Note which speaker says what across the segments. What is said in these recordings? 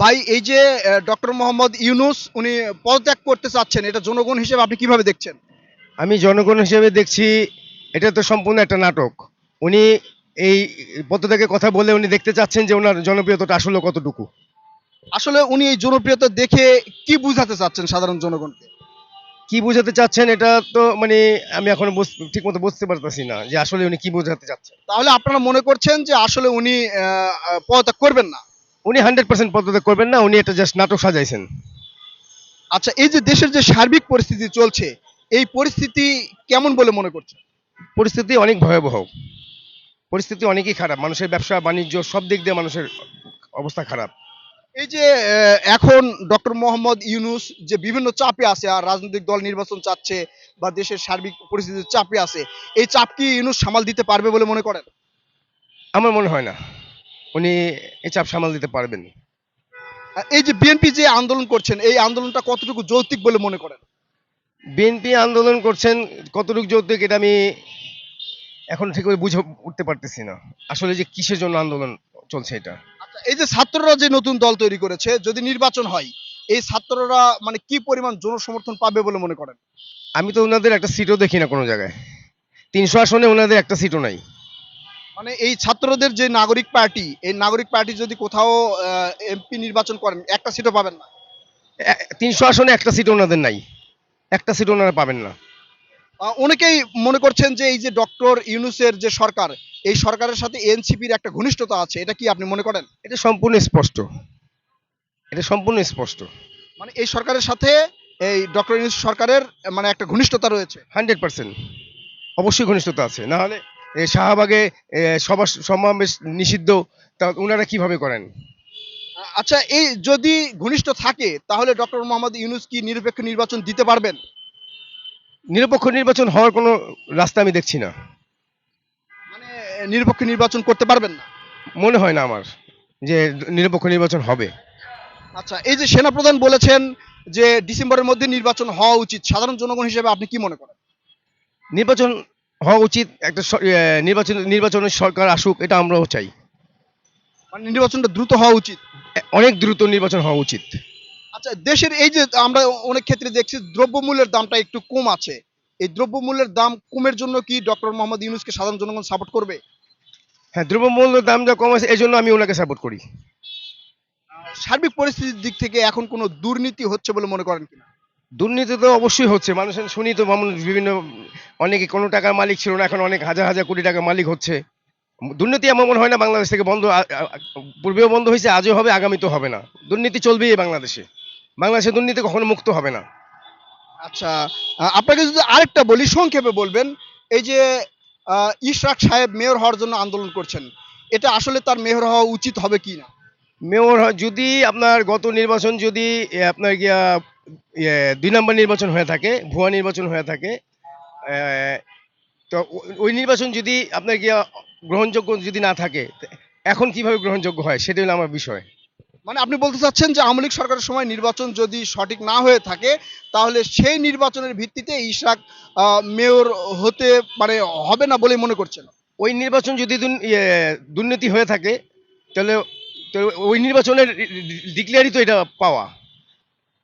Speaker 1: ভাই এই যে ডক্টর মোহাম্মদ ইউনুস উনি পদত্যাগ করতে চাচ্ছেন এটা জনগণ হিসেবে আপনি কীভাবে দেখছেন?
Speaker 2: আমি জনগণ হিসেবে দেখছি এটা তো সম্পূর্ণ একটা নাটক। উনি এই পদ্ধতিকে কথা বলে উনি দেখতে চাচ্ছেন যে ওনার জনপ্রিয়তাটা আসলে কতটুকু।
Speaker 1: আসলে উনি এই জনপ্রিয়তা দেখে কি বুঝাতে চাচ্ছেন সাধারণ জনগণকে?
Speaker 2: কি বুঝাতে চাচ্ছেন এটা তো মানে আমি এখন ঠিক মতো বুঝতে পারতেছি না যে আসলে উনি কি বোঝাতে চাচ্ছেন।
Speaker 1: তাহলে আপনারা মনে করছেন যে আসলে উনি পদত্যাগ করবেন না?
Speaker 2: উনি হান্ড্রেড পার্সেন্ট পদত্যাগ করবেন না উনি এটা জাস্ট নাটক সাজাইছেন।
Speaker 1: আচ্ছা এই যে দেশের যে সার্বিক পরিস্থিতি চলছে এই পরিস্থিতি কেমন বলে মনে করছেন?
Speaker 2: পরিস্থিতি অনেক ভয়াবহ। পরিস্থিতি অনেকই খারাপ। মানুষের ব্যবসা বাণিজ্য সব দিক দিয়ে মানুষের অবস্থা খারাপ।
Speaker 1: এই যে এখন ডক্টর মোহাম্মদ ইউনুস যে বিভিন্ন চাপে আছে আর রাজনৈতিক দল নির্বাচন চাচ্ছে বা দেশের সার্বিক পরিস্থিতির চাপে আছে এই চাপ কি ইউনুস সামাল দিতে পারবে বলে মনে করেন?
Speaker 2: আমার মনে হয় না। উনি এই চাপ সামাল দিতে পারবেন।
Speaker 1: এই যে বিএনপি যে আন্দোলন করছেন এই আন্দোলনটা কতটুকু যৌক্তিক বলে মনে করেন?
Speaker 2: বিএনপি আন্দোলন করছেন কতটুকু যৌক্তিক এটা আমি এখন ঠিক বুঝে উঠতে পারতেছি না। আসলে যে কিসের জন্য আন্দোলন চলছে এটা?
Speaker 1: আচ্ছা এই যে ছাত্ররা যে নতুন দল তৈরি করেছে যদি নির্বাচন হয় এই ছাত্ররা মানে কি পরিমাণ জনসমর্থন পাবে বলে মনে করেন?
Speaker 2: আমি তো ওনাদের একটা সিটও দেখি না কোনো জায়গায়। তিনশো আসনে ওনাদের একটা সিটও নাই।
Speaker 1: মানে এই ছাত্রদের যে নাগরিক পার্টি এই নাগরিক পার্টি যদি কোথাও এমপি নির্বাচন করেন একটা সিটও পাবেন না।
Speaker 2: তিনশো আসনে একটা সিট ওনাদের নাই। একটা সিট ওনারা পাবেন না।
Speaker 1: অনেকেই মনে করছেন যে এই যে ডক্টর ইউনুসের যে সরকার এই সরকারের সাথে এনসিপির একটা ঘনিষ্ঠতা আছে এটা কি আপনি মনে করেন?
Speaker 2: এটা সম্পূর্ণ স্পষ্ট। এটা সম্পূর্ণ স্পষ্ট।
Speaker 1: মানে এই সরকারের সাথে এই ডক্টর ইউনুস সরকারের মানে একটা ঘনিষ্ঠতা রয়েছে।
Speaker 2: Hundred percent. অবশ্যই ঘনিষ্ঠতা আছে। না হলে শাহবাগে সভা সমাবেশ নিষিদ্ধ তা ওনারা কীভাবে করেন?
Speaker 1: আচ্ছা এই যদি ঘনিষ্ঠ থাকে তাহলে ডক্টর মোহাম্মদ ইউনুস কি নিরপেক্ষ নির্বাচন দিতে পারবেন?
Speaker 2: নিরপেক্ষ নির্বাচন হওয়ার কোনো রাস্তা আমি দেখছি না।
Speaker 1: মানে নিরপেক্ষ নির্বাচন করতে পারবেন না?
Speaker 2: মনে হয় না আমার যে নিরপেক্ষ নির্বাচন হবে।
Speaker 1: আচ্ছা এই যে সেনাপ্রধান বলেছেন যে ডিসেম্বরের মধ্যে নির্বাচন হওয়া উচিত সাধারণ জনগণ হিসেবে আপনি কি মনে করেন?
Speaker 2: নির্বাচন হওয়া উচিত একটা নির্বাচন নির্বাচনের সরকার আসুক এটা আমরাও চাই।
Speaker 1: মানে নির্বাচনটা দ্রুত হওয়া উচিত?
Speaker 2: অনেক দ্রুত নির্বাচন হওয়া উচিত।
Speaker 1: আচ্ছা দেশের এই যে আমরা অনেক ক্ষেত্রে দেখছি দ্রব্যমূল্যের দামটা একটু কম আছে। এই দ্রব্যমূল্যের দাম কমের জন্য কি ডক্টর মোহাম্মদ ইউনুসকে সাধারণ জনগণ সাপোর্ট করবে?
Speaker 2: হ্যাঁ দ্রব্যমূল্যের দাম যা কম আছে এই জন্য আমি ওনাকে সাপোর্ট করি।
Speaker 1: সার্বিক পরিস্থিতির দিক থেকে এখন কোনো দুর্নীতি হচ্ছে বলে মনে করেন কিনা?
Speaker 2: দুর্নীতি তো অবশ্যই হচ্ছে। মানুষের শুনি তো বিভিন্ন অনেকে কোনো টাকার মালিক ছিল না এখন অনেক হাজার হাজার কোটি টাকার মালিক হচ্ছে। দুর্নীতি আমার মনে হয় না বাংলাদেশ থেকে বন্ধ পূর্বেও বন্ধ হয়েছে আজও হবে আগামীতেও হবে না। দুর্নীতি চলবেই বাংলাদেশে। বাংলাদেশে দুর্নীতি কখনো মুক্ত হবে না।
Speaker 1: আচ্ছা আপনাকে যদি আরেকটা বলি সংক্ষেপে বলবেন এই যে ইশরাক সাহেব মেয়র হওয়ার জন্য আন্দোলন করছেন এটা আসলে তার মেয়র হওয়া উচিত হবে কি না?
Speaker 2: মেয়র যদি আপনার গত নির্বাচন যদি আপনার গিয়া দুই নম্বর নির্বাচন হয়ে থাকে ভুয়া নির্বাচন হয়ে থাকে। তো ওই নির্বাচন যদি আপনার গিয়া গ্রহণযোগ্য যদি না থাকে এখন কীভাবে গ্রহণযোগ্য হয় সেটা হলো আমার বিষয়।
Speaker 1: মানে আপনি বলতে চাচ্ছেন যে আওয়ামী লীগ সরকারের সময় নির্বাচন যদি সঠিক না হয়ে থাকে তাহলে সেই নির্বাচনের ভিত্তিতে ইশরাক আহ, মেয়র হতে মানে হবে না বলে মনে করছেন?
Speaker 2: ওই নির্বাচন যদি ইয়ে, দুর্নীতি হয়ে থাকে তাহলে ওই নির্বাচনের ডিক্লেয়ারই তো এটা পাওয়া।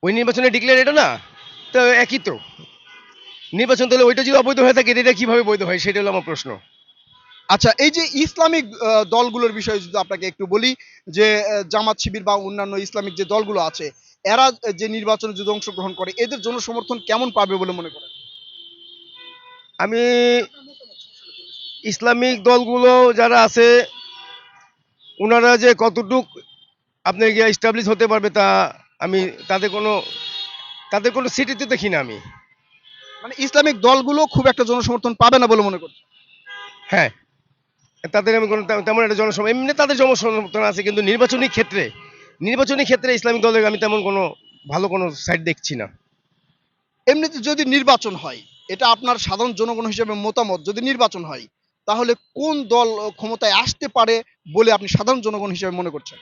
Speaker 2: ওই নির্বাচনের ডিক্লেয়ার এটা না তো একই তো। নির্বাচন তাহলে ওইটা যদি অবৈধ হয়ে থাকে এটা কীভাবে বৈধ হয় সেটা হলো আমার প্রশ্ন।
Speaker 1: আচ্ছা এই যে ইসলামিক দলগুলোর বিষয়ে যদি আপনাকে একটু বলি যে জামাত শিবির বা অন্যান্য ইসলামিক যে দলগুলো আছে এরা যে নির্বাচনে যদি অংশগ্রহণ করে এদের জনসমর্থন কেমন পাবে বলে মনে করেন?
Speaker 2: আমি ইসলামিক দলগুলো যারা আছে ওনারা যে কতটুক আপনি গিয়ে এস্টাবলিশ হতে পারবে তা আমি তাদের কোনো তাদের কোনো সিটিতে দেখি না আমি।
Speaker 1: মানে ইসলামিক দলগুলো খুব একটা জনসমর্থন পাবে না বলে মনে করছেন
Speaker 2: হ্যাঁ। তাদের আমি কোনো তেমন একটা জনসম এমনি তাদের জনসমর্থন আছে কিন্তু নির্বাচনী ক্ষেত্রে নির্বাচনী ক্ষেত্রে ইসলামিক দলের আমি তেমন কোনো ভালো কোনো সাইড দেখছি না।
Speaker 1: এমনিতে যদি নির্বাচন হয় এটা আপনার সাধারণ জনগণ হিসেবে মতামত যদি নির্বাচন হয় তাহলে কোন দল ক্ষমতায় আসতে পারে বলে আপনি সাধারণ জনগণ হিসেবে মনে করছেন?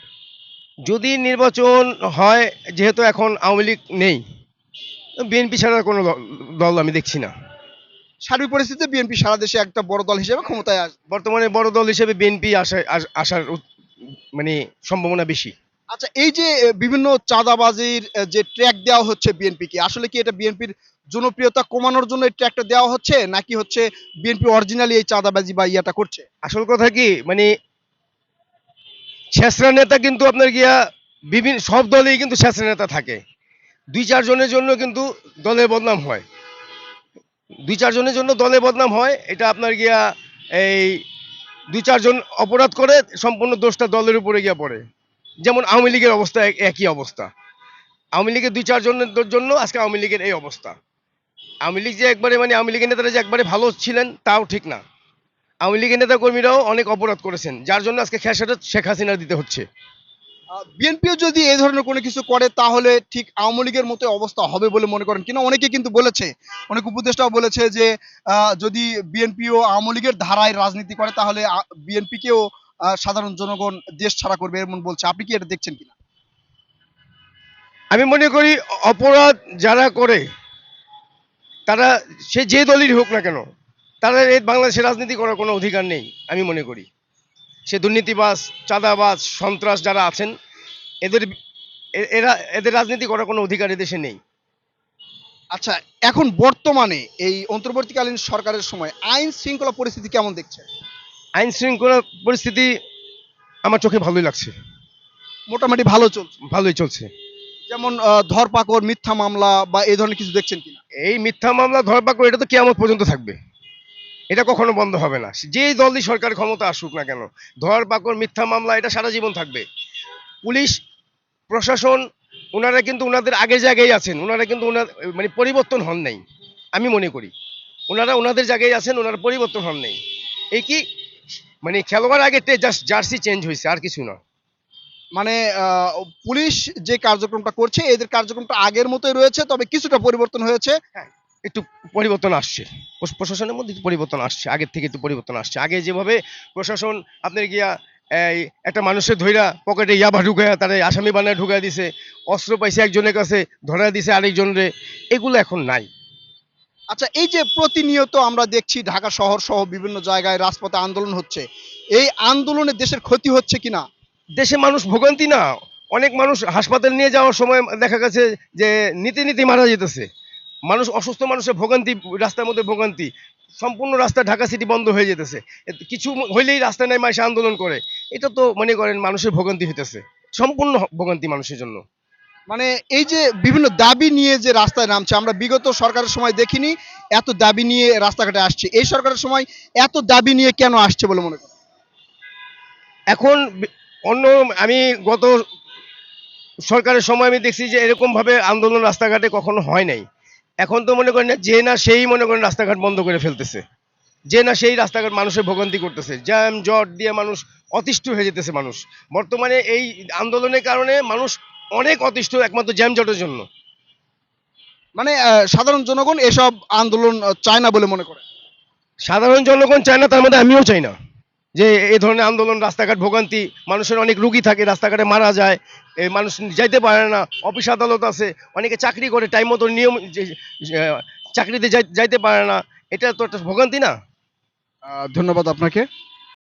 Speaker 2: যদি নির্বাচন হয় যেহেতু এখন আওয়ামী লীগ নেই বিএনপি ছাড়া কোনো দল- আমি দেখছি না।
Speaker 1: সার্বিক পরিস্থিতিতে বিএনপি সারা দেশে একটা বড় দল হিসেবে ক্ষমতায় আসবে
Speaker 2: বর্তমানে বড় দল হিসেবে বিএনপি আসা আসার মানে সম্ভাবনা বেশি।
Speaker 1: আচ্ছা এই যে বিভিন্ন চাঁদাবাজির যে ট্র্যাক দেওয়া হচ্ছে বিএনপিকে আসলে কি এটা বিএনপির জনপ্রিয়তা কমানোর জন্য এই ট্র্যাকটা দেওয়া হচ্ছে নাকি হচ্ছে বিএনপি অরিজিনালি এই চাঁদাবাজি বা ইয়াটা করছে?
Speaker 2: আসল কথা কি মানে ছেঁচড়া নেতা কিন্তু আপনার গিয়া বিভিন্ন, সব দলেই কিন্তু ছেঁচড়া নেতা থাকে। দুই চারজনের জন্য কিন্তু দলের বদনাম হয়। দুই চারজনের জন্য দলে বদনাম হয়, এটা আপনার গিয়া এই দুই চারজন অপরাধ করে, সম্পূর্ণ দোষটা দলের উপরে গিয়া পড়ে। যেমন আওয়ামী লীগের অবস্থা এক- একই অবস্থা। আওয়ামী লীগের দুই চারজনের জন্য আজকে আওয়ামী লীগের এই অবস্থা। আওয়ামী লীগ যে একবারে মানে আওয়ামী লীগের নেতারা যে একবারে ভালো ছিলেন, তাও ঠিক না। আওয়ামী লীগের নেতা কর্মীরাও অনেক অপরাধ করেছেন যার জন্য আজকে খেসাটা শেখ হাসিনা দিতে হচ্ছে।
Speaker 1: বিএনপিও যদি এই ধরনের কোনো কিছু করে তাহলে ঠিক আওয়ামী লীগের মতো অবস্থা হবে বলে মনে করেন। কিনা অনেকে কিন্তু বলেছে অনেক উপদেষ্টাও বলেছে যে যদি বিএনপিও আওয়ামী লীগের ধারায় রাজনীতি করে তাহলে বিএনপিকেও সাধারণ জনগণ দেশ ছাড়া করবে এমন বলছে। আপনি কি এটা দেখছেন কিনা?
Speaker 2: আমি মনে করি অপরাধ যারা করে তারা সে যে দলেরই হোক না কেন তারা এই বাংলাদেশে রাজনীতি করার কোনো অধিকার নেই আমি মনে করি। সে দুর্নীতিবাজ চাঁদাবাজ সন্ত্রাস যারা আছেন এদের এরা এদের রাজনীতি করার কোনো অধিকার এদেশে নেই।
Speaker 1: আচ্ছা এখন বর্তমানে এই অন্তর্বর্তীকালীন সরকারের সময় আইন শৃঙ্খলা পরিস্থিতি কেমন দেখছে?
Speaker 2: আইন শৃঙ্খলা পরিস্থিতি আমার চোখে ভালোই লাগছে।
Speaker 1: মোটামুটি ভালো চলছে।
Speaker 2: ভালোই চলছে।
Speaker 1: যেমন ধরপাকড় মিথ্যা মামলা বা এই ধরনের কিছু দেখছেন কিনা?
Speaker 2: এই মিথ্যা মামলা ধরপাকড় এটা তো কেমন পর্যন্ত থাকবে। এটা কখনো বন্ধ হবে না। যেই দলই সরকার ক্ষমতা আসুক না কেন ধরপাকড় মিথ্যা মামলা এটা সারা জীবন থাকবে। পুলিশ প্রশাসন ওনারা কিন্তু ওনাদের আগে জায়গায় আছেন ওনারা কিন্তু ওনার মানে পরিবর্তন হন নাই আমি মনে করি। ওনারা ওনাদের জায়গায় আছেন ওনারা পরিবর্তন হন নাই। এই কি? মানে খেলোয়াড় আগে জাস্ট জার্সি চেঞ্জ হয়েছে আর কিছু না।
Speaker 1: মানে আহ, পুলিশ যে কার্যক্রমটা করছে এদের কার্যক্রমটা আগের মতোই রয়েছে তবে কিছুটা পরিবর্তন হয়েছে।
Speaker 2: একটু পরিবর্তন আসছে। প্রশাসনের মধ্যে একটু পরিবর্তন আসছে আগের থেকে একটু পরিবর্তন আসছে। আগে যেভাবে প্রশাসন আপনার গিয়া এই একটা মানুষের ধইরা পকেটে ইয়াবা ঢুকায় তারা আসামি বানায় ঢুকায় দিছে অস্ত্র পাইছে একজনের কাছে ধরা দিছে আরেকজনরে এগুলো এখন নাই।
Speaker 1: আচ্ছা এই যে প্রতিনিয়ত আমরা দেখছি ঢাকা শহর সহ বিভিন্ন জায়গায় রাজপথে আন্দোলন হচ্ছে এই আন্দোলনে দেশের ক্ষতি হচ্ছে কিনা?
Speaker 2: দেশে মানুষ ভোগান্তি না। অনেক মানুষ হাসপাতাল নিয়ে যাওয়ার সময় দেখা গেছে যে নীতি নীতি মারা যেতেছে। মানুষ অসুস্থ মানুষের ভোগান্তি রাস্তার মধ্যে ভোগান্তি সম্পূর্ণ রাস্তা ঢাকা সিটি বন্ধ হয়ে যেতেছে। কিছু হইলেই রাস্তায় নেই মাসে আন্দোলন করে। এটা তো মনে করেন মানুষের ভোগান্তি হইতেছে। সম্পূর্ণ ভোগান্তি মানুষের জন্য।
Speaker 1: মানে এই যে বিভিন্ন দাবি নিয়ে যে রাস্তায় নামছে আমরা বিগত সরকারের সময় দেখিনি এত দাবি নিয়ে রাস্তাঘাটে আসছে। এই সরকারের সময় এত দাবি নিয়ে কেন আসছে বলে মনে করেন?
Speaker 2: এখন অন্য আমি গত সরকারের সময় আমি দেখছি যে এরকম ভাবে আন্দোলন রাস্তাঘাটে কখনো হয় নাই। এখন তো মনে করেন যে না সেই মনে করেন রাস্তাঘাট বন্ধ করে ফেলতেছে। যে না সেই রাস্তাঘাট মানুষের ভোগান্তি করতেছে। জ্যাম জট দিয়ে মানুষ অতিষ্ঠ হয়ে যেতেছে মানুষ। বর্তমানে এই আন্দোলনের কারণে মানুষ অনেক অতিষ্ঠ একমাত্র জ্যাম জটের জন্য।
Speaker 1: মানে সাধারণ জনগণ এসব আন্দোলন চায় না বলে মনে করে।
Speaker 2: সাধারণ জনগণ চায় না তার মধ্যে আমিও চাই না। যে এই ধরনের আন্দোলন, রাস্তাঘাট ভোগান্তি, মানুষের অনেক রুগী থাকে, রাস্তাঘাটে মারা যায় এই মানুষ যাইতে পারে না, অফিস আদালত আছে, অনেকে চাকরি করে, টাইম মতো নিয়ম চাকরিতে যাই- যাইতে পারে না, এটা তো একটা ভোগান্তি না?
Speaker 1: ধন্যবাদ আপনাকে।